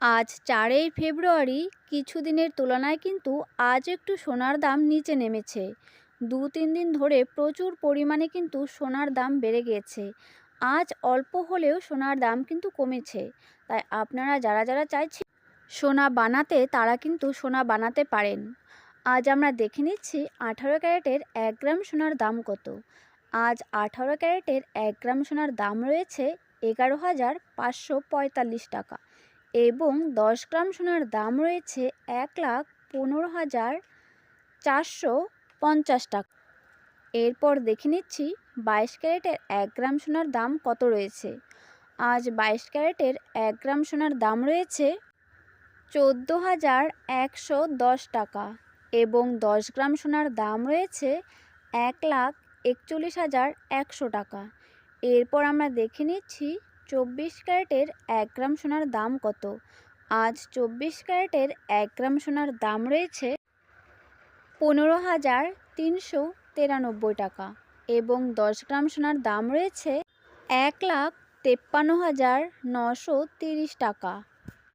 আজ চারই ফেব্রুয়ারি কিছুদিনের তুলনায় কিন্তু আজ একটু সোনার দাম নিচে নেমেছে। দু তিন দিন ধরে প্রচুর পরিমাণে কিন্তু সোনার দাম বেড়ে গিয়েছে। আজ অল্প হলেও সোনার দাম কিন্তু কমেছে। তাই আপনারা যারা যারা চাইছেন সোনা বানাতে, তারা কিন্তু সোনা বানাতে পারেন। আজ আমরা দেখে নিচ্ছি আঠারো ক্যারেটের এক গ্রাম সোনার দাম কত। আজ আঠারো ক্যারেটের এক গ্রাম সোনার দাম রয়েছে এগারো হাজার পাঁচশো পঁয়তাল্লিশ টাকা। এবং দশ গ্রাম সোনার দাম রয়েছে এক লাখ পনেরো হাজার চারশো পঞ্চাশ টাকা। এরপর দেখে নিচ্ছি বাইশ ক্যারেটের এক গ্রাম সোনার দাম কত রয়েছে। আজ বাইশ ক্যারেটের এক গ্রাম সোনার দাম রয়েছে চোদ্দ হাজার একশো দশ টাকা এবং দশ গ্রাম সোনার দাম রয়েছে এক লাখ একচল্লিশ হাজার একশো টাকা। এরপর আমরা দেখে নিচ্ছি চব্বিশ ক্যারেটের এক গ্রাম সোনার দাম কত? আজ চব্বিশ ক্যারেটের এক গ্রাম সোনার দাম রয়েছে পনেরো হাজার তিনশো তিরানব্বই টাকা এবং দশ গ্রাম সোনার দাম রয়েছে এক লাখ তেপ্পান্ন হাজার নশো তিরিশ টাকা।